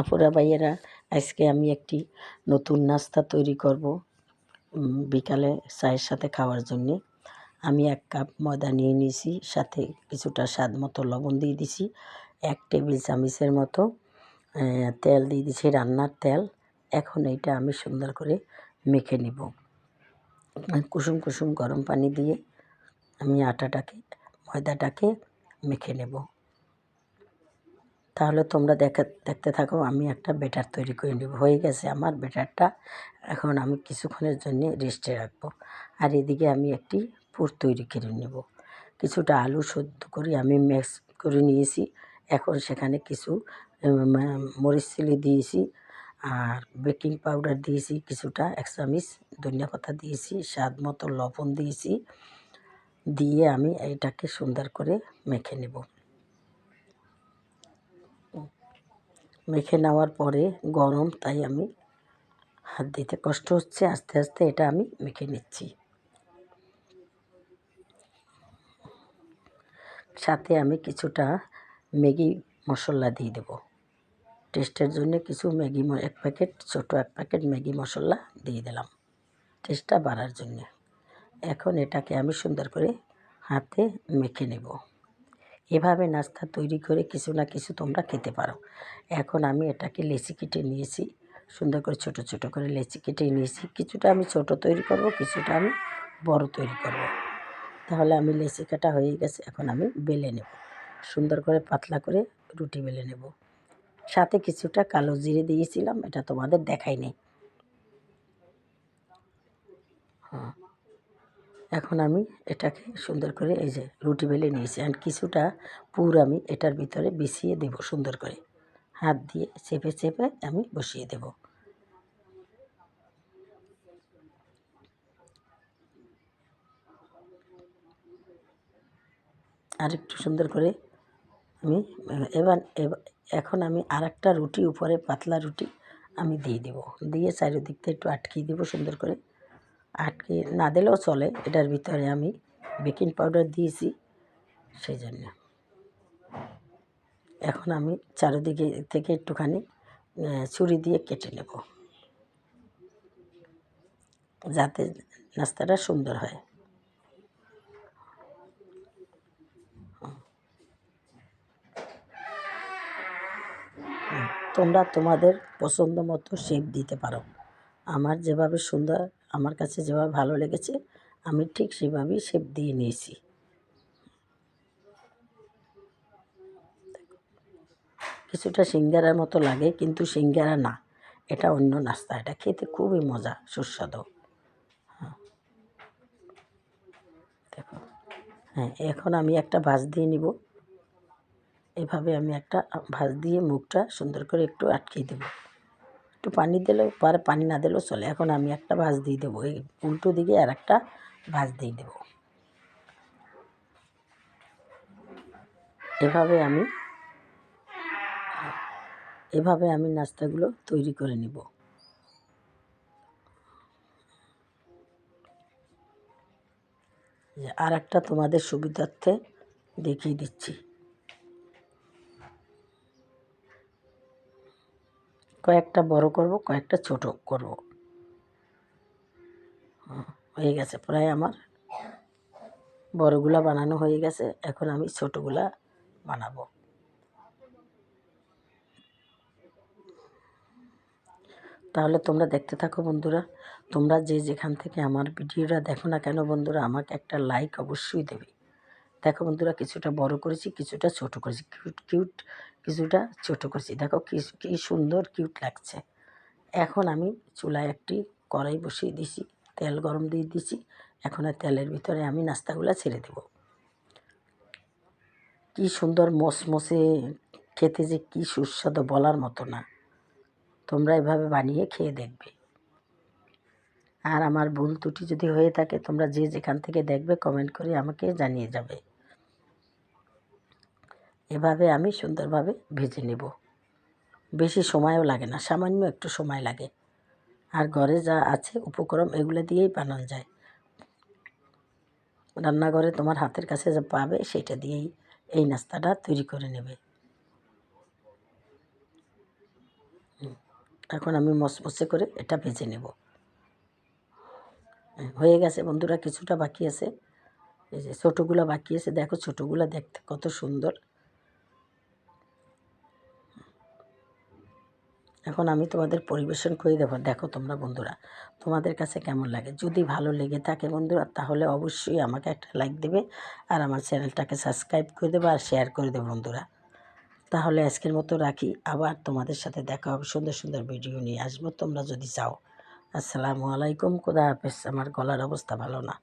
আপুরা ভাইয়েরা, আজকে আমি একটি নতুন নাস্তা তৈরি করব বিকালে চায়ের সাথে খাওয়ার জন্যে। আমি এক কাপ ময়দা নিয়ে নিয়েছি, সাথে কিছুটা স্বাদ মতো লবণ দিয়ে দিছি, এক টেবিল চামিচের মতো তেল দিয়ে দিছি, রান্নার তেল। এখন এইটা আমি সুন্দর করে মেখে নিব। কুসুম কুসুম গরম পানি দিয়ে আমি আটাটাকে, ময়দাটাকে মেখে নেব। তাহলে তোমরা দেখা, দেখতে থাকো, আমি একটা বেটার তৈরি করে নেব। হয়ে গেছে আমার বেটারটা। এখন আমি কিছুক্ষণের জন্য রেস্টে রাখব। আর এদিকে আমি একটি পুর তৈরি করে নেব। কিছুটা আলু সেদ্ধ করে আমি মিক্স করে নিয়েছি। এখন সেখানে কিছু মরিচ চিলি দিয়েছি আর বেকিং পাউডার দিয়েছি, কিছুটা এক চামিচ ধনিয়া পাতা দিয়েছি, স্বাদ মতো লবণ দিয়েছি। দিয়ে আমি এটাকে সুন্দর করে মেখে নেব। মেখে নেওয়ার পরে গরম, তাই আমি হাত দিতে কষ্ট হচ্ছে। আস্তে আস্তে এটা আমি মেখে নিচ্ছি। সাথে আমি কিছুটা ম্যাগি মশলা দিয়ে দেব। টেস্টের জন্য কিছু ম্যাগি এক প্যাকেট, ছোটো এক প্যাকেট ম্যাগি মশলা দিয়ে দিলাম টেস্টটা বাড়ার জন্য। এখন এটাকে আমি সুন্দর করে হাতে মেখে নেব। এভাবে নাস্তা তৈরি করে কিছু না কিছু তোমরা খেতে পারো। এখন আমি এটাকে লেচি কেটে নিয়েছি। সুন্দর করে ছোট ছোট করে লেচি কেটে নিয়েছি। কিছুটা আমি ছোট তৈরি করব, কিছুটা আমি বড় তৈরি করব। তাহলে আমি লেচি কাটা হয়ে গেছে, এখন আমি বেলে নেব। সুন্দর করে পাতলা করে রুটি বেলে নেব। সাথে কিছুটা কালো জিরে দিয়েছিলাম, এটা তোমাদের দেখাই নেই। হ্যাঁ। এখন আমি এটাকে সুন্দর করে এই যে রুটি বেলে নিয়েছি। অ্যান্ড কিছুটা পুর আমি এটার ভিতরে বিছিয়ে দেব সুন্দর করে। হাত দিয়ে চেপে চেপে আমি বসিয়ে দেব। আর একটু সুন্দর করে আমি, এবার এখন আমি আর রুটি, উপরে পাতলা রুটি আমি দিয়ে দেব। দিয়ে চারিদিকটা একটু আটকিয়ে দেবো সুন্দর করে। আটকে না দিলেও চলে, এটার ভিতরে আমি বেকিং পাউডার দিয়েছি সেই জন্য এখন আমি চারিদিকে থেকে একটুখানি ছুরি দিয়ে কেটে নেব, যাতে নাস্তাটা সুন্দর হয়। তোমরা তোমাদের পছন্দ মতো শেপ দিতে পারো। আমার যেভাবে সুন্দর আমার কাছে যেভাবে ভালো লেগেছে, আমি ঠিক সেভাবেই শেপ দিয়ে নিয়েছি। কিছুটা সিঙ্গারার মতো লাগে, কিন্তু সিঙ্গারা না, এটা অন্য নাস্তা, এটা খেতে খুবই মজা, সুস্বাদু। হ্যাঁ। দেখো হ্যাঁ এখন আমি একটা ভাজ দিয়ে নিব। এভাবে আমি একটা ভাজ দিয়ে মুখটা সুন্দর করে একটু আটকিয়ে দেবো। একটু পানি দিলেও, পারে পানি না দিলেও চলে। এখন আমি একটা ভাজ দিয়ে দেবো, এই উল্টো দিকে আর একটা ভাজ দিয়ে দেবো। এভাবে আমি এভাবে আমি নাস্তাগুলো তৈরি করে নিব। আর একটা তোমাদের সুবিধার্থে দেখিয়ে দিচ্ছি। কয়েকটা বড় করব, কয়েকটা ছোট করব। হয়ে গেছে, প্রায় আমার বড়গুলা বানানো হয়ে গেছে, এখন আমি ছোটগুলা বানাবো। তাহলে তোমরা দেখতে থাকো বন্ধুরা, তোমরা যে যেখান থেকে আমার ভিডিওটা দেখো না কেন বন্ধুরা, আমাকে একটা লাইক অবশ্যই দেবে। দেখো বন্ধুরা, কিছুটা বড় করেছি, কিছুটা ছোট করেছি কিউট কিউট কিছুটা ছোট করছি। দেখো কি কি সুন্দর কিউট লাগছে। এখন আমি চুলায় একটি কড়াই বসিয়ে দিছি, তেল গরম দিয়ে দিছি। এখন আর তেলের ভিতরে আমি নাস্তাগুলো ছেড়ে দেব। কি সুন্দর মসমসে খেতে যে কি সুস্বাদু বলার মতো না। তোমরা এভাবে বানিয়ে খেয়ে দেখবে। আর আমার ভুল ত্রুটি যদি হয়ে থাকে, তোমরা যে যেখান থেকে দেখবে কমেন্ট করে আমাকে জানিয়ে যাবে। এভাবে আমি সুন্দরভাবে ভেজে নেব। বেশি সময়ও লাগে না, সামান্য একটু সময় লাগে। আর ঘরে যা আছে, উপকরণ, এগুলো দিয়েই বানানো যায়। রান্নাঘরে তোমার হাতের কাছে যা পাবে, সেটা দিয়েই এই নাস্তাটা তৈরি করে নেবে। এখন আমি মসমসে করে এটা ভেজে নেব। হয়ে গেছে বন্ধুরা, কিছুটা বাকি আছে। এই যে ছোটোগুলো বাকি আছে, দেখো ছোটোগুলো দেখতে কত সুন্দর। এখন আমি তোমাদের পরিবেশন করে দেবো। দেখো তোমরা বন্ধুরা, তোমাদের কাছে কেমন লাগে? যদি ভালো লেগে থাকে বন্ধুরা, তাহলে অবশ্যই আমাকে একটা লাইক দেবে আর আমার চ্যানেলটাকে সাবস্ক্রাইব করে দেবে আর শেয়ার করে দেবে বন্ধুরা। তাহলে আজকের মতো রাখি, আবার তোমাদের সাথে দেখা হবে সুন্দর সুন্দর ভিডিও নিয়ে। আসব, তোমরা যদি চাও। আসসালামু আলাইকুম, খুদা হাফেজ। আমার গলার অবস্থা ভালো না।